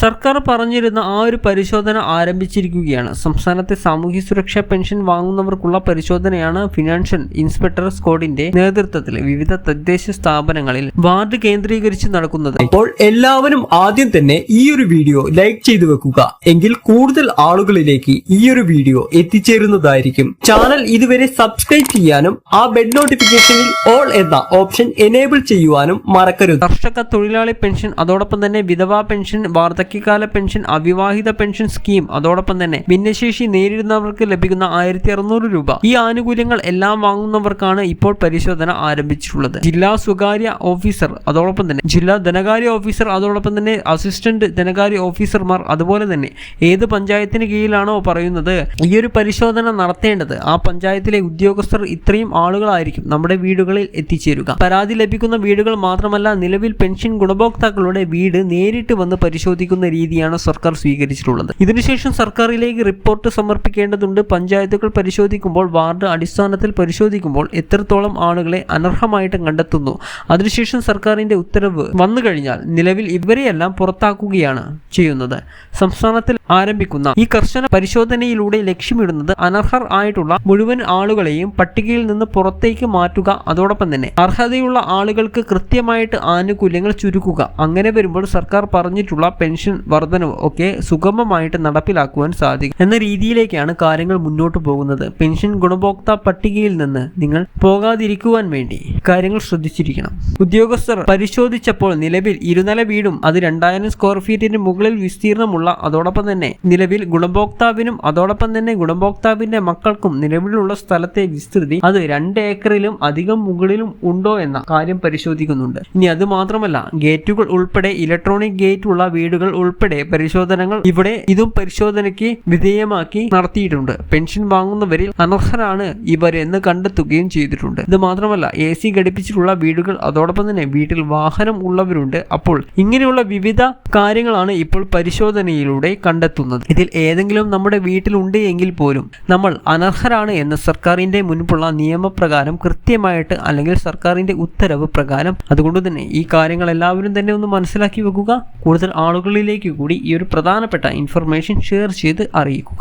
സർക്കാർ പറഞ്ഞിരുന്ന ആ ഒരു പരിശോധന ആരംഭിച്ചിരിക്കുകയാണ്. സംസ്ഥാനത്തെ സാമൂഹ്യ സുരക്ഷാ പെൻഷൻ വാങ്ങുന്നവർക്കുള്ള പരിശോധനയാണ് ഫിനാൻഷ്യൽ ഇൻസ്പെക്ടർ സ്കോഡിന്റെ നേതൃത്വത്തിൽ വിവിധ തദ്ദേശ സ്ഥാപനങ്ങളിൽ വാർഡ് കേന്ദ്രീകരിച്ച് നടക്കുന്നത്. അപ്പോൾ എല്ലാവരും ആദ്യം തന്നെ ഈ ഒരു വീഡിയോ ലൈക്ക് ചെയ്തു വെക്കുക. എങ്കിൽ കൂടുതൽ ആളുകളിലേക്ക് ഈ ഒരു വീഡിയോ എത്തിച്ചേരുന്നതായിരിക്കും. ചാനൽ ഇതുവരെ സബ്സ്ക്രൈബ് ചെയ്യാനും ആ ബെഡ് നോട്ടിഫിക്കേഷനിൽ ഓൾ എന്ന ഓപ്ഷൻ എനേബിൾ ചെയ്യുവാനും മറക്കരുത്. കർഷക തൊഴിലാളി പെൻഷൻ അതോടൊപ്പം തന്നെ വിധവാ പെൻഷൻ വാർദ്ധക്യകാല പെൻഷൻ അവിവാഹിത പെൻഷൻ സ്കീം അതോടൊപ്പം തന്നെ ഭിന്നശേഷി നേരിടുന്നവർക്ക് ലഭിക്കുന്ന ആയിരത്തി അറുന്നൂറ് രൂപ. ഈ ആനുകൂല്യങ്ങൾ എല്ലാം വാങ്ങുന്നവർക്കാണ് ഇപ്പോൾ പരിശോധന ആരംഭിച്ചിട്ടുള്ളത്. ജില്ലാ സ്വകാര്യ ഓഫീസർ അതോടൊപ്പം തന്നെ ജില്ലാ ധനകാര്യ ഓഫീസർ അതോടൊപ്പം തന്നെ അസിസ്റ്റന്റ് ധനകാര്യ ഓഫീസർമാർ അതുപോലെ തന്നെ ഏത് പഞ്ചായത്തിന് കീഴിലാണോ പറയുന്നത് ഈ ഒരു പരിശോധന നടത്തേണ്ടത്. ആ പഞ്ചായത്തിലെ ഉദ്യോഗസ്ഥർ ഇത്രയും ആളുകളായിരിക്കും നമ്മുടെ വീടുകളിൽ എത്തിച്ചേരുക. പരാതി ലഭിക്കുന്ന വീടുകൾ മാത്രമല്ല നിലവിൽ പെൻഷൻ ഗുണഭോക്താക്കളുടെ വീട് നേരിട്ട് വന്ന് പരിശോധിക്കുന്ന. രീതിയാണ് സർക്കാർ സ്വീകരിച്ചിട്ടുള്ളത്. ഇതിനുശേഷം സർക്കാരിലേക്ക് റിപ്പോർട്ട് സമർപ്പിക്കേണ്ടതുണ്ട്. പഞ്ചായത്തുകൾ പരിശോധിക്കുമ്പോൾ വാർഡ് അടിസ്ഥാനത്തിൽ പരിശോധിക്കുമ്പോൾ എത്രത്തോളം ആളുകളെ അനർഹമായിട്ട് കണ്ടെത്തുന്നു. അതിനുശേഷം സർക്കാരിന്റെ ഉത്തരവ് വന്നു കഴിഞ്ഞാൽ നിലവിൽ ഇവരെയെല്ലാം പുറത്താക്കുകയാണ് ചെയ്യുന്നത്. സംസ്ഥാനത്തിൽ ആരംഭിക്കുന്ന ഈ കർശന പരിശോധനയിലൂടെ ലക്ഷ്യമിടുന്നത് അനർഹർ ആയിട്ടുള്ള മുഴുവൻ ആളുകളെയും പട്ടികയിൽ നിന്ന് പുറത്തേക്ക് മാറ്റുക. അതോടൊപ്പം തന്നെ അർഹതയുള്ള ആളുകൾക്ക് കൃത്യമായിട്ട് ആനുകൂല്യങ്ങൾ ചുരുക്കുക. അങ്ങനെ വരുമ്പോൾ സർക്കാർ പറഞ്ഞിട്ടുള്ള പെൻഷൻ വർധനവ് ഒക്കെ സുഗമമായിട്ട് നടപ്പിലാക്കുവാൻ സാധിക്കും. എന്ന രീതിയിലേക്കാണ് കാര്യങ്ങൾ മുന്നോട്ട് പോകുന്നത്. പെൻഷൻ ഗുണഭോക്ത പട്ടികയിൽ നിന്ന് നിങ്ങൾ പോകാതിരിക്കുവാൻ വേണ്ടി കാര്യങ്ങൾ ശ്രദ്ധിച്ചിരിക്കണം. ഉദ്യോഗസ്ഥർ പരിശോധിച്ചപ്പോൾ നിലവിൽ ഇരുനില വീടും അത് രണ്ടായിരം സ്ക്വയർ ഫീറ്റിന് മുകളിൽ വിസ്തീർണമുള്ള അതോടൊപ്പം തന്നെ നിലവിൽ ഗുണഭോക്താവിനും അതോടൊപ്പം തന്നെ ഗുണഭോക്താവിന്റെ മക്കൾക്കും നിലവിലുള്ള സ്ഥലത്തെ വിസ്തൃതി അത് രണ്ട് ഏക്കറിലും അധികം മുകളിലും ഉണ്ടോ എന്ന കാര്യം പരിശോധിക്കുന്നുണ്ട്. ഇനി അത് മാത്രമല്ല ഗേറ്റുകൾ ഉൾപ്പെടെ ഇലക്ട്രോണിക് ഗേറ്റ് ഉള്ള വീടുകൾ ഉൾപ്പെടെ പരിശോധനകൾ ഇവിടെ ഇതും പരിശോധനയ്ക്ക് വിധേയമാക്കി നടത്തിയിട്ടുണ്ട്. പെൻഷൻ വാങ്ങുന്നവരിൽ അനർഹരാണ് ഇവർ എന്ന് കണ്ടെത്തുകയും ചെയ്തിട്ടുണ്ട്. ഇത് മാത്രമല്ല എ സി ഘടിപ്പിച്ചിട്ടുള്ള വീടുകൾ അതോടൊപ്പം തന്നെ വീട്ടിൽ വാഹനം ഉള്ളവരുണ്ട്. അപ്പോൾ ഇങ്ങനെയുള്ള വിവിധ കാര്യങ്ങളാണ് ഇപ്പോൾ പരിശോധനയിലൂടെ കണ്ടെത്തുന്നത്. ഇതിൽ ഏതെങ്കിലും നമ്മുടെ വീട്ടിലുണ്ട് എങ്കിൽ പോലും നമ്മൾ അനർഹരാണ് എന്ന് സർക്കാരിന്റെ മുൻപുള്ള നിയമപ്രകാരം കൃത്യമായിട്ട് അല്ലെങ്കിൽ സർക്കാരിന്റെ ഉത്തരവ് പ്രകാരം അതുകൊണ്ട് തന്നെ ഈ കാര്യങ്ങൾ എല്ലാവരും തന്നെ ഒന്ന് മനസ്സിലാക്കി വെക്കുക. കൂടുതൽ ആളുകളിലേക്ക് കൂടി ഈ ഒരു പ്രധാനപ്പെട്ട ഇൻഫർമേഷൻ ഷെയർ ചെയ്ത് അറിയിക്കുക.